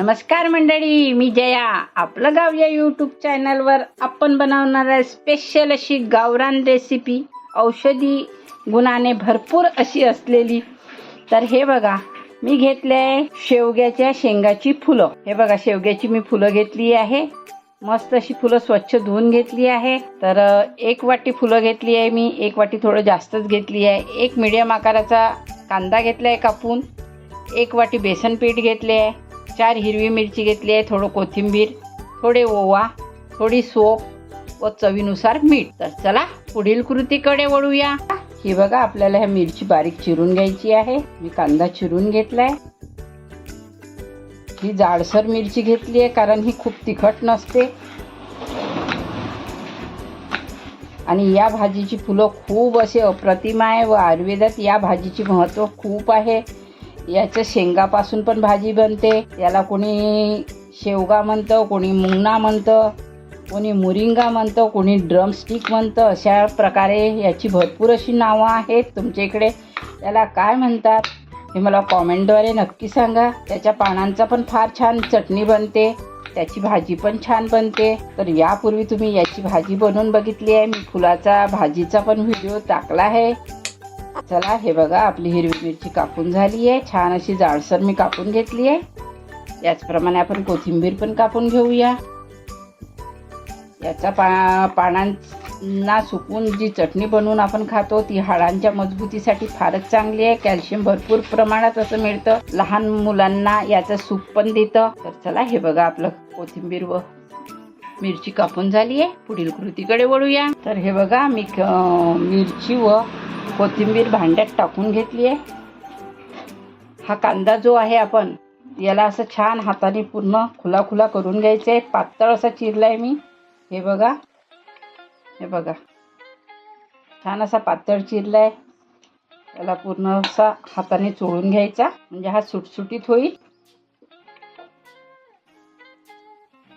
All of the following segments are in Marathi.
नमस्कार मंडळी मी जया. आपलं गाव या यूट्यूब चॅनलवर आपण बनवणार आहे स्पेशल अशी गावरान रेसिपी औषधी गुणाने भरपूर अशी असलेली. तर हे बघा मी घेतले आहे शेवग्याच्या शेंगाची फुलं. हे बघा शेवग्याची मी फुलं घेतली आहे. मस्त अशी फुलं स्वच्छ धुवून घेतली आहे. तर एक वाटी फुलं घेतली आहे मी. एक वाटी थोडं जास्तच घेतली आहे. एक मिडियम आकाराचा कांदा घेतला आहे कापून. एक वाटी बेसन पीठ घेतले आहे. चार हिरवी मिरची घेतली आहे थोडं कोथिंबीर थोडे ओवा थोडी सोप व चवीनुसार मीठ. तर चला पुढील कृतीकडे वळूया. ही बघा आपल्याला ह्या मिरची बारीक चिरून घ्यायची आहे. मी कांदा चिरून घेतलाय. ही जाडसर मिरची घेतली आहे कारण ही खूप तिखट नसते. आणि या भाजीची फुलं खूप असे अप्रतिम आहे व आयुर्वेदात या भाजीची महत्त्व खूप आहे. याच्या शेंगापासून पण भाजी बनते. याला कोणी शेवगा म्हणतं कोणी मुंगणा म्हणतं कोणी मुरिंगा म्हणतं कोणी ड्रमस्टिक म्हणतं अशा प्रकारे याची भरपूर अशी नावं आहेत तुमच्या इकडे. याला काय म्हणतात हे मला कॉमेंटद्वारे नक्की सांगा. त्याच्या पानांचा पण फार छान चटणी बनते. त्याची भाजी पण छान बनते. तर यापूर्वी तुम्ही याची भाजी बनवून बघितली आहे. मी फुलाचा भाजीचा पण व्हिडिओ टाकला आहे. चला हे बघा आपली हिरवी मिरची कापून झाली आहे छान अशी जाडसर मी कापून घेतली आहे याचप्रमाणे आपण कोथिंबीर पण कापून घेऊया. याचा पा पानांना सुकून जी चटणी बनवून आपण खातो ती हाडांच्या मजबूतीसाठी फारच चांगली आहे. कॅल्शियम भरपूर प्रमाणात असं मिळतं. लहान मुलांना याचं सूप पण देतं. तर चला हे बघा आपलं कोथिंबीर व मिरची कापून झाली आहे पुढील कृतीकडे वळूया. तर हे बघा मी मिरची व कोथिंबीर भांड्यात टाकून घेतली आहे. हा कांदा जो आहे आपण याला असं छान हाताने पूर्ण खुला खुला करून घ्यायचं आहे. पातळ असा चिरला आहे मी. हे बघा. हे बघा. छान असा पातळ चिरला आहे. याला पूर्ण असा हाताने चोळून घ्यायचा. म्हणजे हा सुटसुटीत होईल.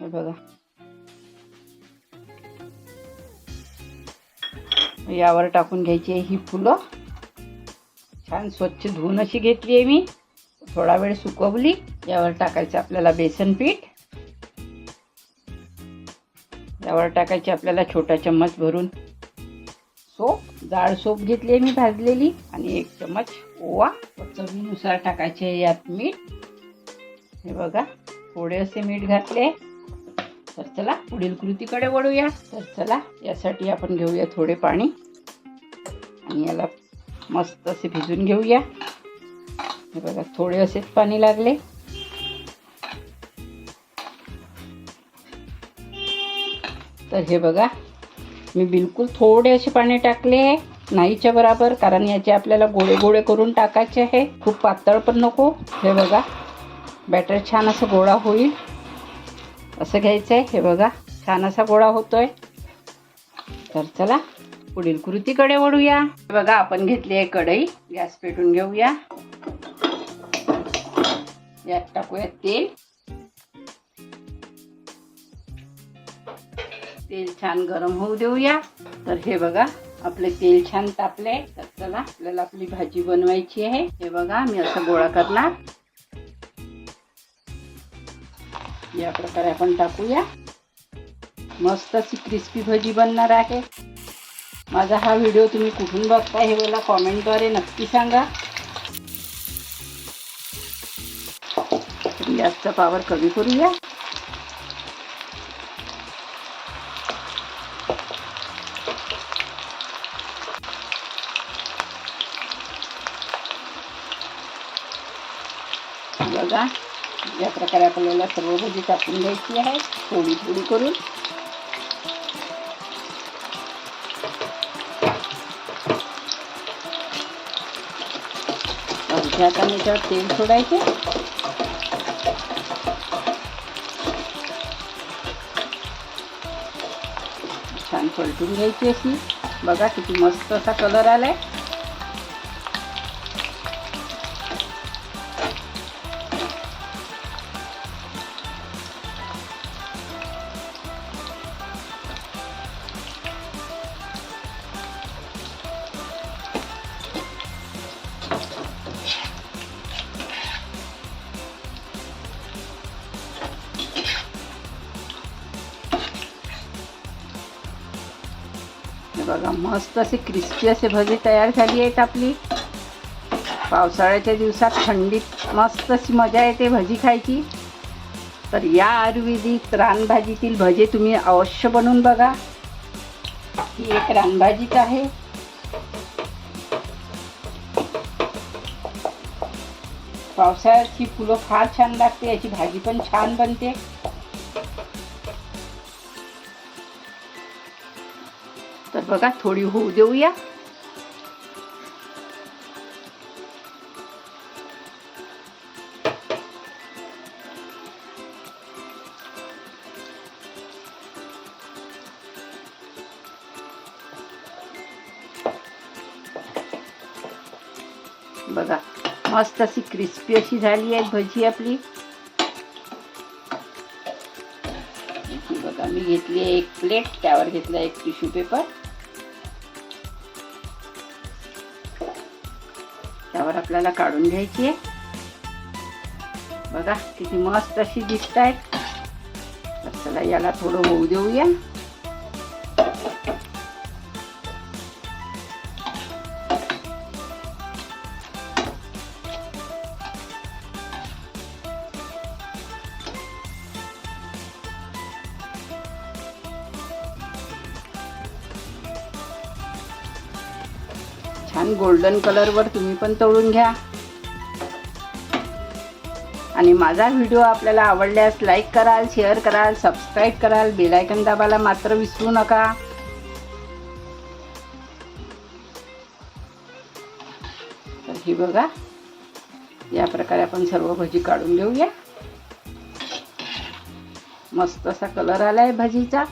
हे बघा. यावर टाकून घ्यायची आहे ही फुलं. छान स्वच्छ धुवून अशी घेतली आहे मी. थोडा वेळ सुकवली. यावर टाकायचं आपल्याला बेसन पीठ. यावर टाकायची आपल्याला छोटा चम्मच भरून. सोप जाड सोप घेतली आहे मी भाजलेली. आणि एक चम्मच ओवा. चवीनुसार टाकायचे यात मीठ. हे बघा थोडे असे मीठ घातले. तर चला पुढील कृतीकडे वळूया. तर चला यासाठी आपण घेऊया थोडे पाणी. आणि याला मस्त असे भिजून घेऊया. हे बघा थोडे असेच पाणी लागले. तर हे बघा मी बिलकुल थोडे असे पाणी टाकले नाहीच्या बराबर कारण याचे आपल्याला गोळे गोळे करून टाकायचे आहे. खूप पातळ पण नको. हे बघा बॅटर छान असं गोळा होईल. असं घ्यायचं आहे हे बघा छान असा गोळा होतोय. तर चला पुढील कृतीकडे वळूया. हे बघा आपण घेतली आहे कढई. गॅस पेटून घेऊया. यात टाकूया तेल. तेल छान गरम होऊ देऊया. तर हे बघा आपले तेल छान तापले तर चला आपल्याला आपली भाजी बनवायची आहे. हे बघा मी असं गोळा करणार. या प्रकारे आपण टाकूया. मस्त अशी क्रिस्पी भजी बनणार आहे. माझा हा व्हिडिओ तुम्ही कुठून बघताय हे मला कॉमेंटद्वारे नक्की सांगा. गॅसचा पावर कमी करूया. बघा. या प्रकारे आपल्याला सर्व भजी टाकून घ्यायची आहे. थोडी थोडी करून. अर्ध्या हाताने त्याच्यावर तेल सोडायचे. छान पलटून घ्यायची अशी. बघा किती मस्त असा कलर आलाय. बघा मस्त असे क्रिस्पी असे भजी तयार झाली आहेत आपली. पावसाळ्याच्या दिवसात थंडीत मस्त अशी मजा येते भजी खायची. तर या आयुर्वेदिक रानभाजीतील भजे तुम्ही अवश्य बनवून बघा. ही एक रानभाजीच आहे. पावसाळ्याची फुलं फार छान लागते याची भाजी पण छान बनते. बघा थोडी होऊ देऊया. बघा मस्त अशी क्रिस्पी अशी झाली आहे भजी आपली. बघा मी घेतली आहे एक प्लेट त्यावर घेतला एक टिश्यू पेपर त्यावर आपल्याला काढून घ्यायची आहे. बघा किती मस्त अशी दिसत आहेत चला याला थोडं होऊ देऊया. छान गोल्डन कलरवर तुम्ही पण तळून घ्या. आणि माझा व्हिडिओ आपल्याला आवडल्यास लाईक कराल शेअर कराल सबस्क्राईब कराल बेलायकन दाबायला मात्र विसरू नका. तर ही बघा या प्रकारे आपण सर्व भजी काढून घेऊया. मस्त असा कलर आलाय भजीचा.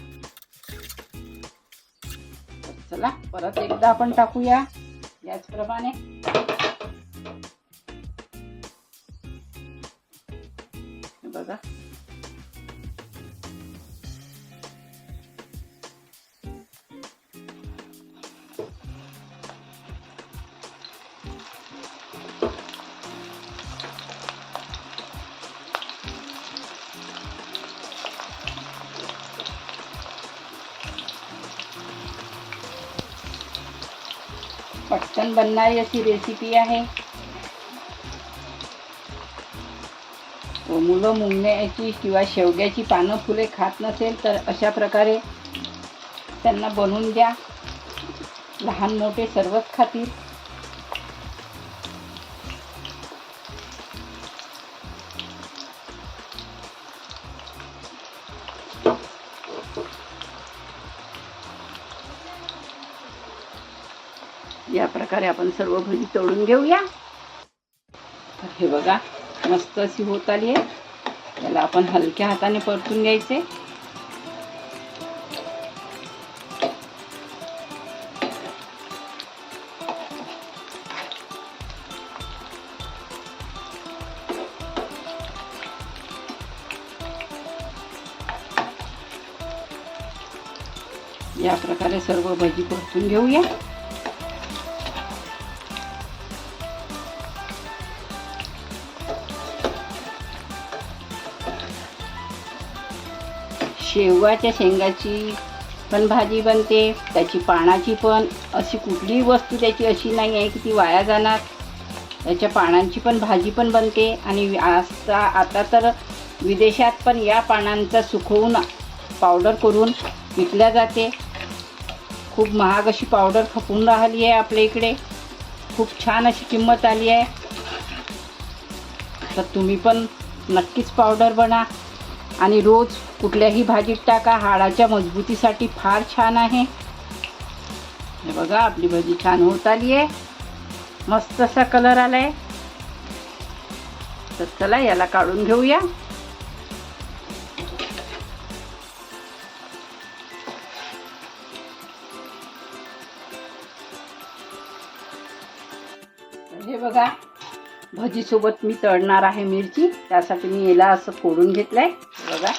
चला परत एकदा आपण टाकूया. याचप्रमाणे बघा. पटकन बनणारी अशी रेसिपी आहे. मुलं मुंगण्याची किंवा शेवग्याची पानं फुले खात नसेल तर अशा प्रकारे त्यांना बनवून द्या. लहान मोठे सर्वच खातील. प्रकारे आपण सर्व भजी तळून घेऊया. तर हे बघा मस्त अशी होत आली आहे. त्याला आपण हलक्या हाताने परतून घ्यायचे. या प्रकारे सर्व भजी परतून घेऊया. शेवगाच्या शेंगाची पण भाजी बनते त्याची पानाची पण. अशी कुठलीही वस्तू त्याची अशी नाही आहे की ती वाया जाणार. त्याच्या पानांची पण भाजी पण बनते आणि आता आता तर विदेशात पण या पानांचा सुकवून पावडर करून विकल्या जाते. खूप महाग अशी पावडर खपून राहिली आहे आपल्या इकडे. खूप छान अशी किंमत आली आहे. तर तुम्ही पण नक्कीच पावडर बना. आणि रोज कुठल्याही भाजीत टाका हाडाच्या मजबूतीसाठी फार छान आहे. हे बघा आपली भाजी छान होत आली आहे. मस्त असा कलर आला आहे तर चला याला काढून घेऊया. हे बघा भजीसोबत मी तळणार आहे मिरची. त्यासाठी मी याला असं फोडून घेतलंय. बघा.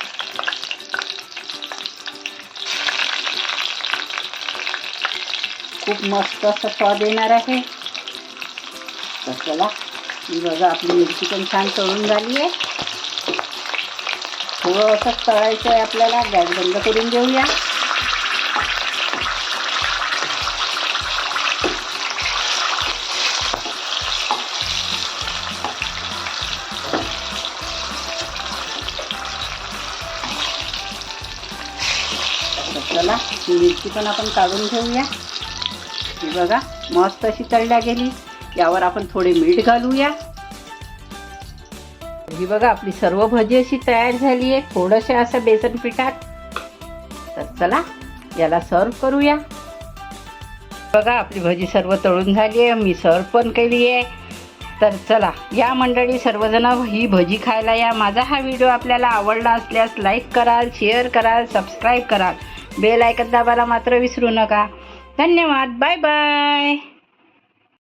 खूप मस्त असं स्वाद येणार आहे. तर चला ही बघा आपली मिरची पण छान तळून झाली आहे. थोडं असं तळायचं आहे आपल्याला गॅस बंद करून देऊया चला मिरची पण आपण काढून घेऊया. ही बघा मस्त अशी तळल्या गेली. यावर आपण थोडे मीठ घालूया. ही बघा आपली सर्व भजी अशी तयार झाली आहे. थोडंसं असं बेसन पिठात. तर चला याला सर्व करूया. बघा आपली भजी सर्व तळून झाली आहे. मी सर्व पण केली आहे. तर चला या मंडळी सर्वजण ही भजी खायला या. माझा हा व्हिडिओ आपल्याला आवडला असल्यास लाईक कराल शेअर कराल सबस्क्राईब कराल. बेल ऐकत दाबायला मात्र विसरू नका. धन्यवाद. Bye bye.